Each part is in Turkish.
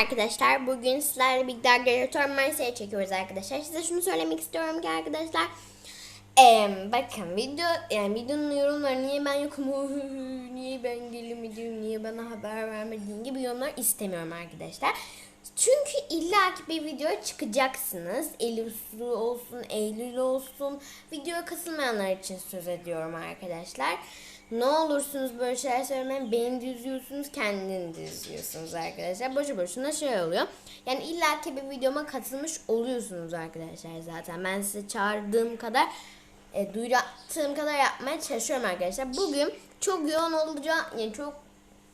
arkadaşlar. Bugün sizlerle Big Dog Generator Marseille çekiyoruz arkadaşlar. Size şunu söylemek istiyorum ki arkadaşlar. Eee bakın video yani videonun yorumları niye ben yokum niye ben gelemedim niye bana haber vermediğin gibi yorumlar istemiyorum arkadaşlar. Çünkü illaki bir video çıkacaksınız. Su olsun, Eylül olsun. Videoya katılmayanlar için söz ediyorum arkadaşlar. Ne olursunuz böyle şeyler söylemeyin. Beni de üzüyorsunuz, kendini de arkadaşlar. Boşu boşuna şey oluyor. Yani illaki bir videoma katılmış oluyorsunuz arkadaşlar zaten. Ben size çağırdığım kadar, e, duyurattığım kadar yapmaya çalışıyorum arkadaşlar. Bugün çok yoğun olacağım, yani çok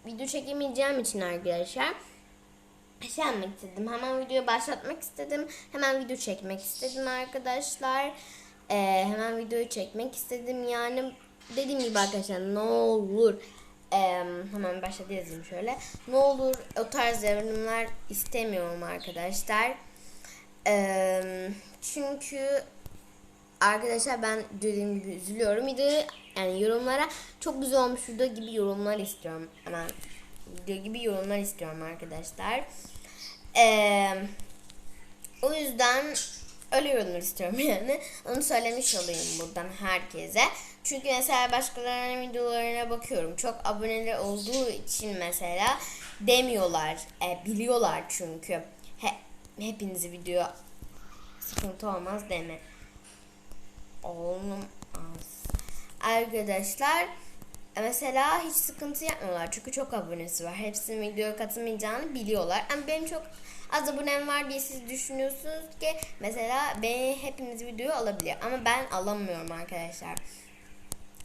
video çekemeyeceğim için arkadaşlar şey yapmak istedim. Hemen videoyu başlatmak istedim. Hemen video çekmek istedim arkadaşlar. Ee, hemen videoyu çekmek istedim. Yani dediğim gibi arkadaşlar ne olur ee, hemen başladı yazayım şöyle. Ne olur o tarz yorumlar istemiyorum arkadaşlar. Ee, çünkü arkadaşlar ben dediğim gibi üzülüyorum. Yani yorumlara çok güzel olmuş video gibi yorumlar istiyorum. Hemen video gibi yorumlar istiyorum arkadaşlar. Ee, o yüzden öyle yorumlar istiyorum yani. Onu söylemiş olayım buradan herkese. Çünkü mesela başkalarının videolarına bakıyorum. Çok aboneler olduğu için mesela demiyorlar. E, biliyorlar çünkü. He, hepinizi video sıkıntı olmaz deme. Olmaz. Arkadaşlar mesela hiç sıkıntı yapmıyorlar çünkü çok abonesi var. Hepsinin videoya katılmayacağını biliyorlar. Ama benim çok az abonem var diye siz düşünüyorsunuz ki mesela beni hepiniz videoyu alabiliyor. Ama ben alamıyorum arkadaşlar.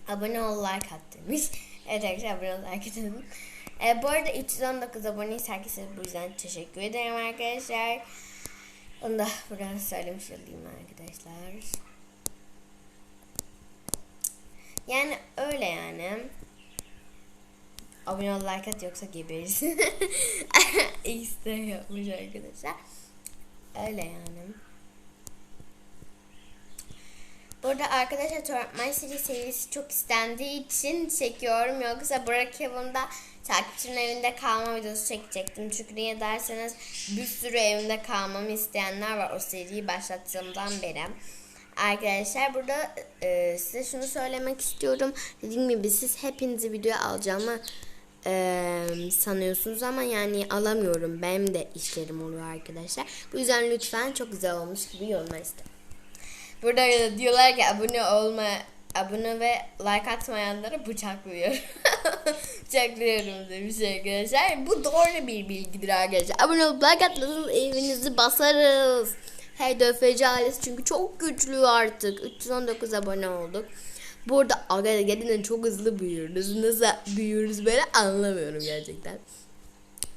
Abone ol like at demiş. Evet arkadaşlar abone ol like atın. E, bu arada 319 aboneyiz. Herkese bu yüzden teşekkür ederim arkadaşlar. Onu da buradan söylemiş olayım arkadaşlar. Yani öyle yani. Abone ol like at yoksa geberiz. İşte yapmış arkadaşlar. Öyle yani. Burada arkadaşlar Torrent My City serisi çok istendiği için çekiyorum. Yoksa Brookhaven'da takipçinin evinde kalma videosu çekecektim. Çünkü niye derseniz bir sürü evinde kalmamı isteyenler var o seriyi başlattığımdan beri. Arkadaşlar burada e, size şunu söylemek istiyorum. Dediğim gibi siz hepinizi videoya alacağımı e, sanıyorsunuz ama yani alamıyorum. Benim de işlerim oluyor arkadaşlar. Bu yüzden lütfen çok güzel olmuş gibi yorumlar isterim. Burada da diyorlar ki abone olma abone ve like atmayanları bıçaklıyorum. bıçaklıyorum demiş arkadaşlar. Bu doğru bir bilgidir arkadaşlar. Abone olup like atmasanız evinizi basarız. HDFC ailesi çünkü çok güçlü artık. 319 abone olduk. Burada gerçekten çok hızlı büyüyoruz. Nasıl büyüyoruz böyle anlamıyorum gerçekten.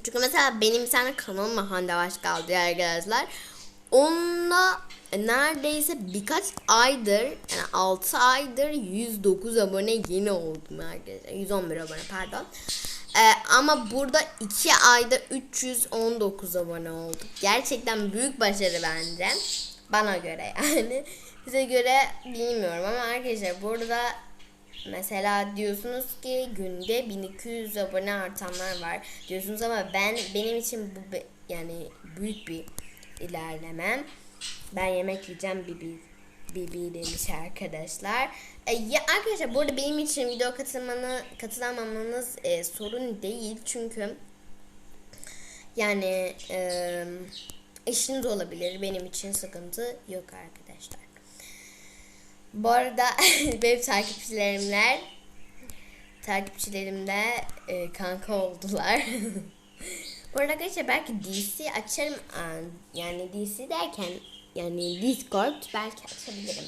Çünkü mesela benim bir tane kanalım Hande Baş kaldı arkadaşlar. Onunla neredeyse birkaç aydır yani 6 aydır 109 abone yeni oldum arkadaşlar. 111 abone pardon. Ee, ama burada 2 ayda 319 abone olduk. Gerçekten büyük başarı bence. Bana göre yani. Size göre bilmiyorum ama arkadaşlar burada mesela diyorsunuz ki günde 1200 abone artanlar var diyorsunuz ama ben benim için bu yani büyük bir ilerleme. Ben yemek yiyeceğim bibi bibi demiş arkadaşlar. E, ya arkadaşlar burada benim için video katılmanı katılamamanız e, sorun değil çünkü yani e, işiniz olabilir benim için sıkıntı yok arkadaşlar. Bu arada benim takipçilerimler takipçilerimde e, kanka oldular. Bu arada arkadaşlar belki DC açarım. Yani DC derken yani Discord belki açabilirim.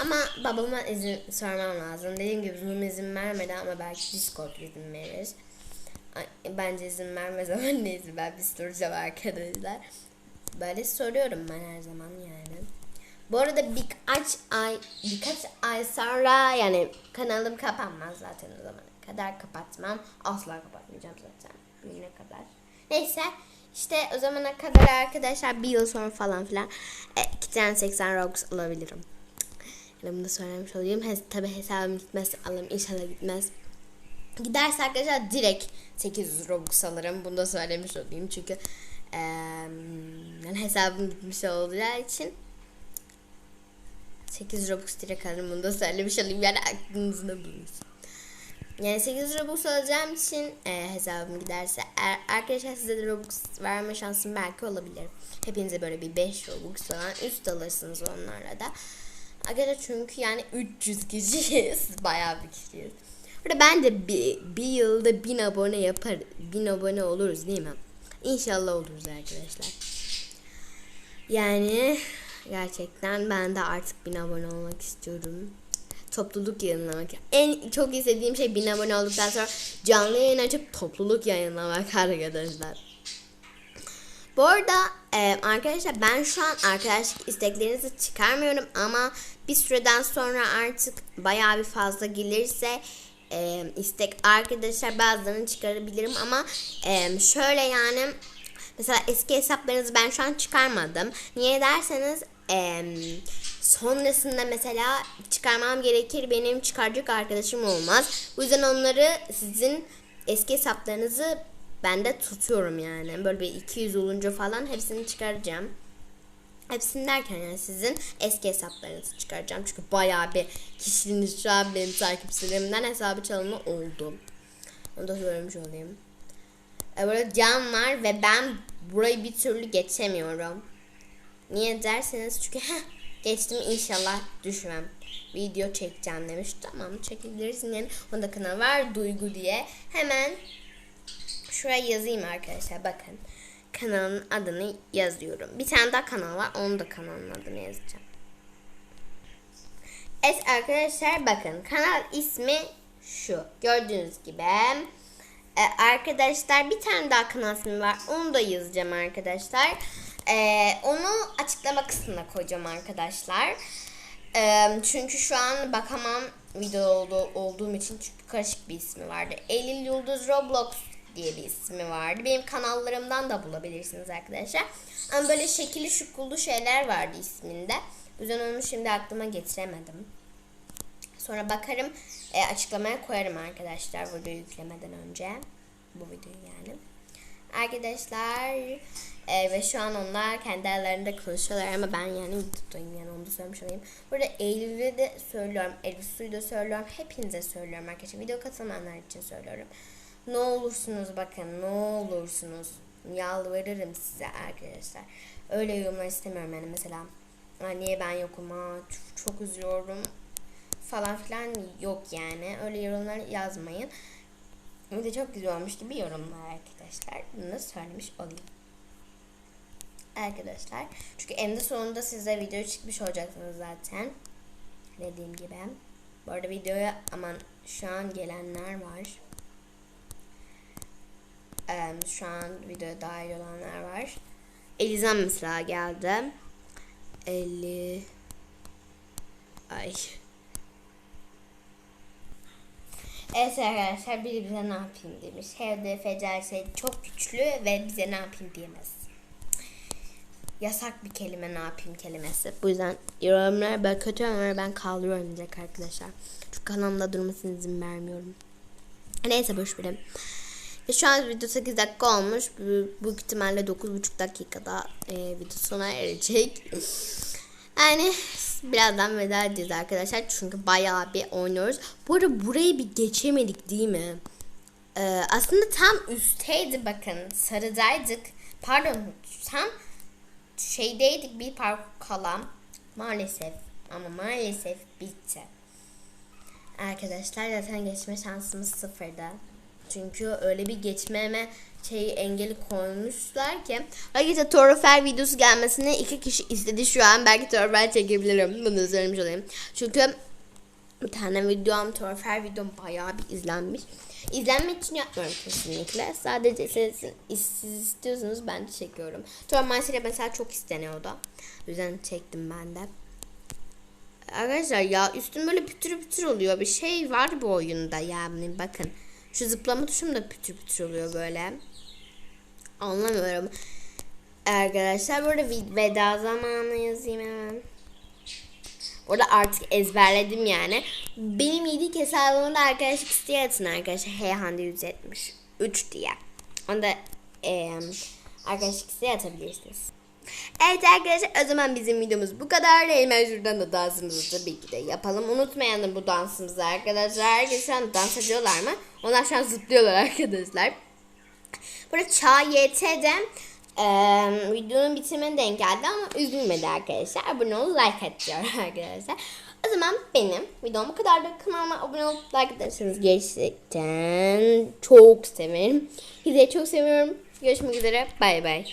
Ama babama izin sormam lazım. Dediğim gibi Zoom izin vermedi ama belki Discord izin verir. Bence izin vermez ama neyse ben bir soracağım arkadaşlar. Böyle soruyorum ben her zaman yani. Bu arada birkaç ay birkaç ay sonra yani kanalım kapanmaz zaten o zamana kadar kapatmam. Asla kapatmayacağım zaten. Bugüne kadar. Neyse işte o zamana kadar arkadaşlar bir yıl sonra falan filan e, 2 tane 80 Robux alabilirim. Yani bunu da söylemiş olayım. Hes tabi hesabım gitmez alırım. inşallah gitmez. Giderse arkadaşlar direkt 800 Robux alırım. Bunu da söylemiş olayım. Çünkü Ee, yani hesabım gitmiş olacağı için 8 Robux direkt alırım bunu da söylemiş olayım yani aklınızda bulunsun. Yani 8 Robux alacağım için e, hesabım giderse er, arkadaşlar size de Robux verme şansım belki olabilir. Hepinize böyle bir 5 Robux falan üst alırsınız onlarla da. Arkadaşlar çünkü yani 300 kişiyiz. Bayağı bir kişiyiz. Burada ben de bir, bir yılda 1000 abone yapar, 1000 abone oluruz değil mi? İnşallah oluruz arkadaşlar. Yani gerçekten ben de artık 1000 abone olmak istiyorum. Topluluk yayınlamak. En çok istediğim şey 1000 abone olduktan sonra canlı yayın açıp topluluk yayınlamak arkadaşlar. Bu arada e, arkadaşlar ben şu an arkadaşlık isteklerinizi çıkarmıyorum ama bir süreden sonra artık bayağı bir fazla gelirse e, istek arkadaşlar bazılarını çıkarabilirim ama e, şöyle yani mesela eski hesaplarınızı ben şu an çıkarmadım. Niye derseniz e, sonrasında mesela çıkarmam gerekir benim çıkaracak arkadaşım olmaz. Bu yüzden onları sizin eski hesaplarınızı ben de tutuyorum yani. Böyle bir 200 olunca falan hepsini çıkaracağım. Hepsini derken yani sizin eski hesaplarınızı çıkaracağım. Çünkü bayağı bir kişinin şu an benim takipçilerimden hesabı çalınma oldu. Onu da söylemiş olayım. E, Burada cam var ve ben burayı bir türlü geçemiyorum. Niye derseniz çünkü geçtim inşallah düşmem. Video çekeceğim demiş. Tamam çekebilirsin yani. Onda kanal var Duygu diye. Hemen şuraya yazayım arkadaşlar bakın. Kanalın adını yazıyorum. Bir tane daha kanal var. Onun da kanalın adını yazacağım. Evet arkadaşlar bakın kanal ismi şu. Gördüğünüz gibi. Ee, arkadaşlar bir tane daha kanal ismi var. Onu da yazacağım arkadaşlar. Ee, onu açıklama kısmına koyacağım arkadaşlar. Ee, çünkü şu an bakamam video oldu, olduğum için çünkü karışık bir ismi vardı. Eylül Yıldız Roblox diye bir ismi vardı. Benim kanallarımdan da bulabilirsiniz arkadaşlar. Ama böyle şekilli şukullu şeyler vardı isminde. O onu şimdi aklıma getiremedim. Sonra bakarım e, açıklamaya koyarım arkadaşlar videoyu yüklemeden önce. Bu videoyu yani. Arkadaşlar e, ve şu an onlar kendi aralarında konuşuyorlar ama ben yani videodayım yani onu da söylemiş olayım. Burada Eylül'e de söylüyorum, Elbisu'yu da söylüyorum, hepinize söylüyorum arkadaşlar. Video katılmayanlar için söylüyorum. Ne olursunuz bakın ne olursunuz yalvarırım size arkadaşlar. Öyle yorumlar istemiyorum yani mesela "Aa, niye ben yokum ha çok, çok üzüyorum falan filan yok yani. Öyle yorumlar yazmayın. Bir de çok güzel olmuş gibi yorumlar arkadaşlar. Bunu söylemiş olayım. Arkadaşlar. Çünkü eninde sonunda size video çıkmış olacaksınız zaten. Dediğim gibi. Bu arada videoya aman şu an gelenler var. Ee, şu an videoya dahil olanlar var. Elizan mesela geldi. Eli Ay. Evet arkadaşlar biri bize ne yapayım demiş. HDF celseydi çok güçlü ve bize ne yapayım diyemez. Yasak bir kelime ne yapayım kelimesi. Bu yüzden yorumlar ben kötü yorumları ben kaldırıyorum direkt arkadaşlar. Çünkü kanalımda durmasına izin vermiyorum. Neyse boş verin. Ve şu an video 8 dakika olmuş. Bu, bu ihtimalle 9,5 dakikada e, video sona erecek. Yani birazdan veda edeceğiz arkadaşlar. Çünkü bayağı bir oynuyoruz. Bu arada burayı bir geçemedik değil mi? Ee, aslında tam üstteydi bakın. Sarıdaydık. Pardon tam şeydeydik bir parkur kalan. Maalesef ama maalesef bitti. Arkadaşlar zaten geçme şansımız sıfırda. Çünkü öyle bir geçmeme şeyi engeli koymuşlar ki. Arkadaşlar Torofel videosu gelmesini iki kişi istedi şu an. Belki Torofel çekebilirim. Bunu söylemiş olayım. Çünkü bir tane videom Torofel videom bayağı bir izlenmiş. İzlenmek için yapmıyorum kesinlikle. Sadece siz, siz istiyorsunuz ben de çekiyorum. Torofel mesela çok isteniyordu. O yüzden çektim ben de. Arkadaşlar ya üstüm böyle pütür pütür oluyor. Bir şey var bu oyunda yani bakın. Şu zıplama tuşum da pütür pütür oluyor böyle. Anlamıyorum. Arkadaşlar burada veda zamanı yazayım hemen. Orada artık ezberledim yani. Benim ilk hesabımda arkadaşlık isteği atın arkadaşlar. Heyhande 173 diye. Onda e, arkadaşlık isteği atabilirsiniz. Evet arkadaşlar o zaman bizim videomuz bu kadar. Hemen şuradan da dansımızı tabii ki de yapalım. Unutmayalım bu dansımızı arkadaşlar. Herkes şu an dans ediyorlar mı? Onlar şu an zıplıyorlar arkadaşlar. Burada Çağ YT'de e, videonun bitimine denk geldi ama üzülmedi arkadaşlar. Abone ol, like et diyor arkadaşlar. O zaman benim videom bu kadar da kanalıma abone olup like ederseniz gerçekten çok severim. Sizi çok seviyorum. Görüşmek üzere. Bay bay.